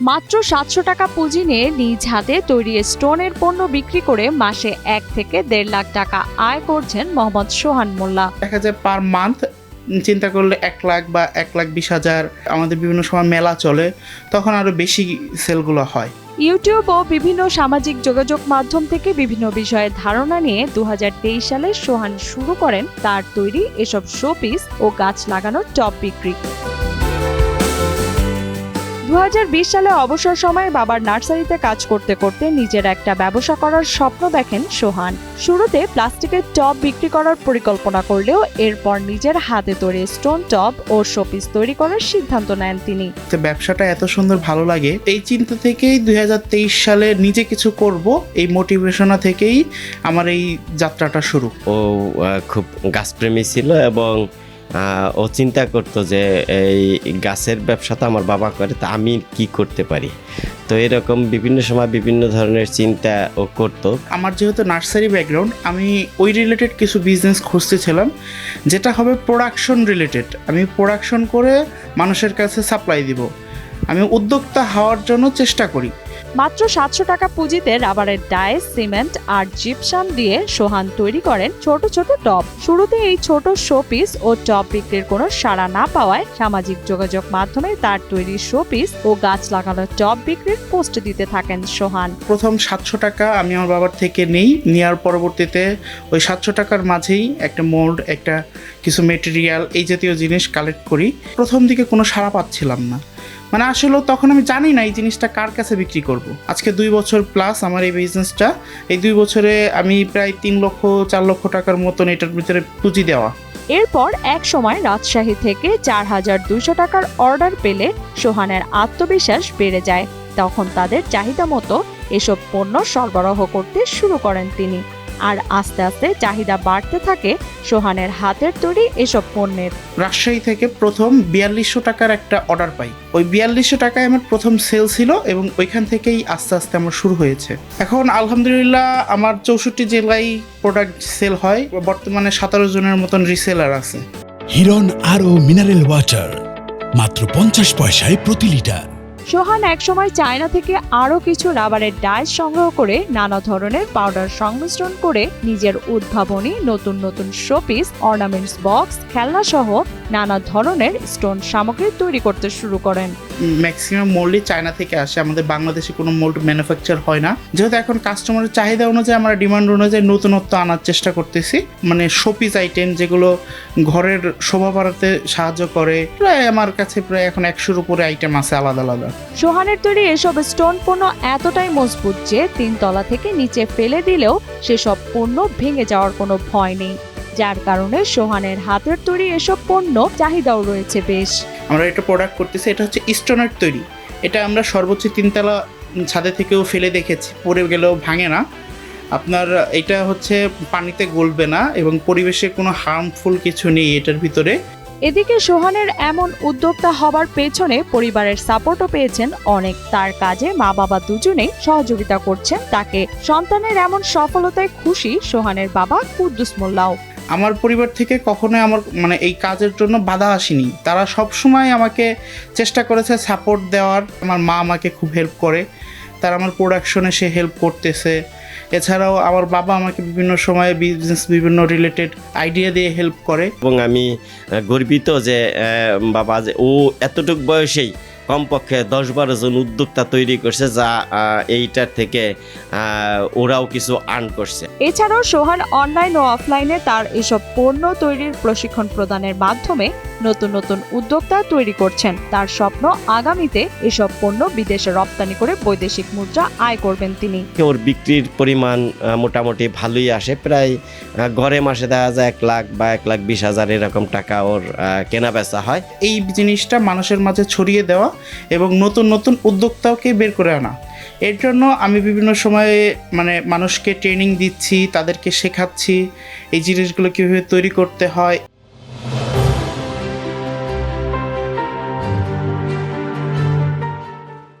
মাত্র সাতশো টাকা পুঁজি নিয়ে নিজ হাতে তৈরি স্টোনের পণ্য বিক্রি করে মাসে এক থেকে দেড় লাখ টাকা আয় করছেন মোহাম্মদ সোহান মোল্লা। দেখা যায় পার মান্থ চিন্তা করলে এক লাখ বা এক লাখ বিশ হাজার আমাদের বিভিন্ন সময় মেলা চলে তখন আরও বেশি সেলগুলো হয়। ইউটিউব ও বিভিন্ন সামাজিক যোগাযোগ মাধ্যম থেকে বিভিন্ন বিষয়ে ধারণা নিয়ে দু হাজার তেইশ সালে সোহান শুরু করেন তার তৈরি এসব শোপিস ও গাছ লাগানোর টপ বিক্রি। দু হাজার বিশ সালে অবসর সময়ে বাবার নার্সারিতে কাজ করতে করতে নিজের একটা ব্যবসা করার স্বপ্ন দেখেন সোহান। শুরুতে প্লাস্টিকের টব বিক্রি করার পরিকল্পনা করলেও এরপর নিজের হাতে তৈরি স্টোন টব ও শোপিস তৈরি করার সিদ্ধান্ত নেন তিনি। ব্যবসাটা এত সুন্দর ভালো লাগে এই চিন্তা থেকেই দুই হাজার তেইশ সালে নিজে কিছু করব এই মোটিভেশনা থেকেই আমার এই যাত্রাটা শুরু। ও খুব গাছপ্রেমী ছিল এবং ও চিন্তা করতো যে এই গাছের ব্যবসা তো আমার বাবা করে, তা আমি কি করতে পারি? তো এরকম বিভিন্ন সময় বিভিন্ন ধরনের চিন্তা ও করতো। আমার যেহেতু নার্সারি ব্যাকগ্রাউন্ড আমি ওই রিলেটেড কিছু বিজনেস খুঁজতেছিলাম, যেটা হবে প্রোডাকশন রিলেটেড আমি প্রোডাকশন করে মানুষের কাছে সাপ্লাই দিব। আমি উদ্যোক্তা হওয়ার জন্য চেষ্টা করি। মাত্র সাতশো টাকা পুঁজিতে রাবারের ডাই, সিমেন্ট আর জিপসাম দিয়ে সোহান তৈরি করেন ছোট ছোট টপ শুরুতে এই ছোট শোপিস ও টপ বিক্রির কোনো সাড়া না পাওয়ায় সামাজিক যোগাযোগ মাধ্যমে তার তৈরি শোপিস ও গাছ লাগানো টপ বিক্রির পোস্ট দিতে থাকেন সোহান। প্রথম সাতশো টাকা আমি আমার বাবার থেকে নেই নেওয়ার পরবর্তীতে ওই সাতশো টাকার মাঝেই একটা মোল্ড, একটা কিছু মেটেরিয়াল এই জাতীয় জিনিস কালেক্ট করি। প্রথম দিকে কোনো সাড়া পাচ্ছিলাম না। মানে আসলে তখন আমি জানি না এই জিনিসটা কার কাছে বিক্রি করব। আজকে দুই বছর প্লাস আমার এই বিজনেসটা এই দুই বছরে আমি প্রায় তিন লক্ষ, চার লক্ষ টাকার মতন এটার ভিতরে পুঁজি দেওয়া। এরপর এক সময় রাজশাহী থেকে চার হাজার দুশো টাকার অর্ডার পেলে সোহানের আত্মবিশ্বাস বেড়ে যায়। তখন তাদের চাহিদা মতো এসব পণ্য সরবরাহ করতে শুরু করেন তিনি। আর আস্তে আস্তে চাহিদা বাড়তে থাকে সোহানের হাতের তৈরি এসব পণ্যের। রাজশাহী থেকে প্রথম বিয়াল্লিশশো টাকার একটা অর্ডার পাই। ওই বিয়াল্লিশশো টাকায় আমার প্রথম সেল ছিল এবং ওইখান থেকেই আস্তে আস্তে আমার শুরু হয়েছে। এখন আলহামদুলিল্লাহ আমার চৌষট্টি জেলায় প্রোডাক্ট সেল হয় বর্তমানে সতেরো জনের মতন রিসেলার আছে। হিরন আরও মিনারেল ওয়াটার মাত্র পঞ্চাশ পয়সায় প্রতি লিটার সোহান একসময় চায়না থেকে আরও কিছু রাবারের ডাই সংগ্রহ করে নানা ধরনের পাউডার সংমিশ্রণ করে নিজের উদ্ভাবনী নতুন নতুন শোপিস, অর্নামেন্টস বক্স, খেলনা সহ নানা ধরনের স্টোন সামগ্রী তৈরি করতে শুরু করেন। ম্যাক্সিমাম মোল্ডই চায়না থেকে আসে, আমাদের বাংলাদেশে কোনো মোল্ড ম্যানুফ্যাকচার হয় না। যেহেতু এখন কাস্টমারের চাহিদা অনুযায়ী আমরা ডিমান্ড অনুযায়ী নতুনত্ব আনার চেষ্টা করতেছি। মানে শোপিস আইটেম যেগুলো ঘরের শোভা বাড়াতে সাহায্য করে, প্রায় আমার কাছে প্রায় এখন একশোর উপরে আইটেম আছে আলাদা আলাদা। সোহানের তৈরি এসব স্টোন পণ্য এতটাই মজবুত যে তিনতলা থেকে নিচে ফেলে দিলেও সেসব পণ্য ভেঙে যাওয়ার কোনো ভয় নেই। যার কারণে সোহানের হাতের তৈরি এসব পণ্য চাহিদাও রয়েছে বেশ। আমরা একটা প্রোডাক্ট করতেছি, এটা হচ্ছে স্টোনের তৈরি। এটা আমরা সর্বোচ্চ তিনতলা ছাদে থেকেও ফেলে দেখেছি, পড়ে গেলেও ভাঙে না। আপনার এটা হচ্ছে পানিতে গলবে না এবং পরিবেশে কোনো হার্মফুল কিছু নেই এটার ভিতরে। এদিকে সোহানের এমন উদ্যোক্তা হবার পেছনে পরিবারের সাপোর্টও পেয়েছেন অনেক। তার কাজে মা বাবা দুজনেই সহযোগিতা করছেন। তাকে সন্তানের এমন সফলতায় খুশি সোহানের বাবা কুদ্দুস মোল্লাও। আমার পরিবার থেকে কখনোই আমার মানে এই কাজের জন্য বাধা আসেনি। তারা সব সময় আমাকে চেষ্টা করেছে সাপোর্ট দেওয়ার। আমার মা আমাকে খুব হেল্প করে। তারা আমার প্রোডাকশনে সে হেল্প করতেছে। এছাড়াও আমার বাবা আমাকে বিভিন্ন সময়ে বিজনেস বিভিন্ন রিলেটেড আইডিয়া দিয়ে হেল্প করে। এবং আমি গর্বিত যে বাবা যে, ও এতটুক বয়সেই কমপক্ষে দশ বারো জন উদ্যোক্তা তৈরি করছে যা এইটার থেকে ওরাও কিছু আর্ন করছে। এছাড়াও সোহান অনলাইন ও অফলাইনে তার এসব পণ্য তৈরির প্রশিক্ষণ প্রদানের মাধ্যমে নতুন নতুন উদ্যোক্তা তৈরি করছেন। তার স্বপ্ন আগামীতে এসব পণ্য বিদেশে রপ্তানি করে বৈদেশিক মুদ্রা আয় করবেন তিনি। ওর বিক্রির পরিমাণ মোটামুটি ভালোই আসে। প্রায় গড়ে মাসে দেখা যায় এক লাখ বা এক লাখ বিশ হাজার এরকম টাকা ওর কেনা বেচা হয়। এই জিনিসটা মানুষের মাঝে ছড়িয়ে দেওয়া এবং নতুন নতুন উদ্যোক্তাকে বের করে আনা। এর জন্য আমি বিভিন্ন সময়ে মানে মানুষকে ট্রেনিং দিচ্ছি, তাদেরকে শেখাচ্ছি, এই জিনিসগুলো কীভাবে তৈরি করতে হয়।